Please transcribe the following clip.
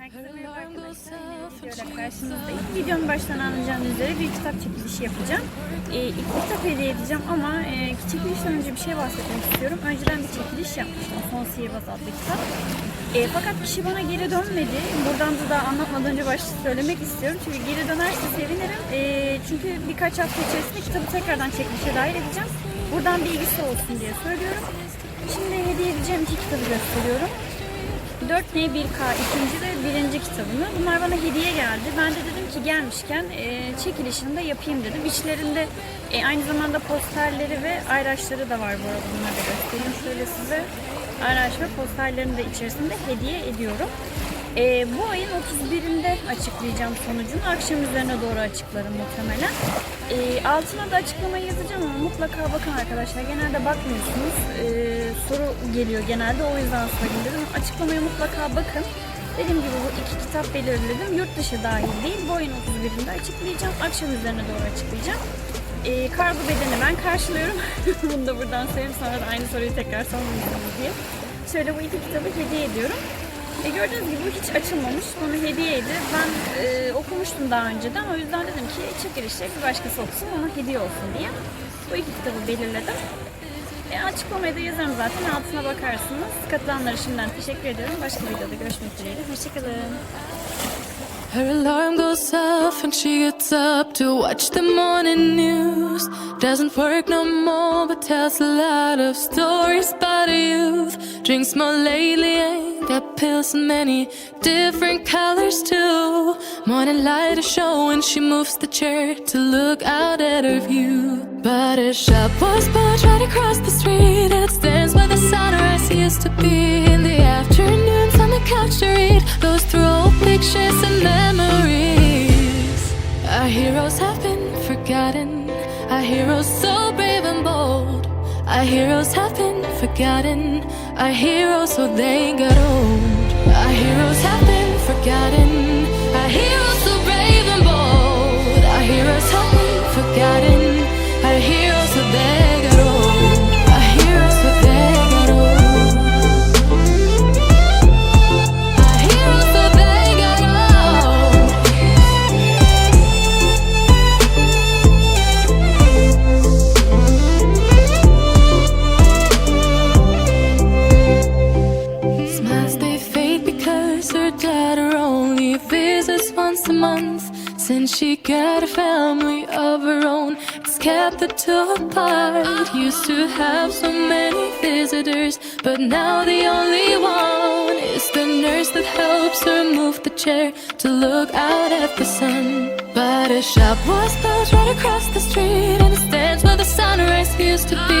Herkese merhaba arkadaşlar. Yeni karşınızdayım. Videonun baştan anlayacağınız üzere bir kitap çekilişi yapacağım. Ee, ilk kitap hediye edeceğim ama e, çekilişten önce bir şey bahsetmek istiyorum. Önceden bir çekiliş yapmıştım. Son Sihirbaz adlı kitap. E, fakat kişi bana geri dönmedi. Buradan da daha anlatmadan önce başta söylemek istiyorum. Çünkü geri dönerse sevinirim. E, çünkü birkaç hafta içerisinde kitabı tekrardan çekilişe dahil edeceğim. Buradan bilgisi olsun diye söylüyorum. Şimdi hediye edeceğim iki kitabı gösteriyorum. 4N1K ikinci ve birinci kitabını. Bunlar bana hediye geldi. Ben de dedim ki gelmişken e, çekilişini de yapayım dedim. İçlerinde e, aynı zamanda posterleri ve ayraçları da var bu arada. Bunları da göstereyim şöyle size. Ayraç ve posterlerini de içerisinde hediye ediyorum. E, bu ayın 31'inde açıklayacağım sonucunu. Akşam üzerine doğru açıklarım muhtemelen. E, altına da açıklamayı yazacağım ama mutlaka bakın arkadaşlar. Genelde bakmıyorsunuz. E, soru geliyor genelde. O yüzden söyleyeyim dedim. Açıklamaya mutlaka bakın. Dediğim gibi bu iki kitap belirledim. Yurt dışı dahil değil. Bu ayın 31'inde açıklayacağım. Akşam üzerine doğru açıklayacağım. E, kargo bedeni ben karşılıyorum. Bunu da buradan söyleyeyim. Sonra da aynı soruyu tekrar sormayacağım diye. Şöyle bu iki kitabı hediye ediyorum. E gördüğünüz gibi hiç açılmamış. Bana hediyeydi. Ben e, okumuştum daha önceden. O yüzden dedim ki çekilişte bir başkası okusun ona hediye olsun diye. Bu iki kitabı belirledim. E, açıklamayı da yazarım zaten. Altına bakarsınız. Katılanlara şimdiden teşekkür ediyorum. Başka videoda görüşmek dileğiyle. Hoşçakalın. Her alarm goes off and she gets up to watch the morning news. Doesn't work no more, but tells a lot of stories about youth. Drinks more lately, got pills in many different colors too. Morning light is showing, she moves the chair to look out at her view. But a shop was built right across the street, it stands where the sunrise used to be in the afternoons on the couch to read. Goes through old pictures and memories. Our heroes have been forgotten. Our heroes so brave and bold. Our heroes have been forgotten. Our heroes so they got old. Once a month. Since she got a family of her own, it's kept the two apart. Used to have so many visitors, but now the only one is the nurse that helps her move the chair to look out at the sun. But a shop was built right across the street, and it stands where the sunrise used to be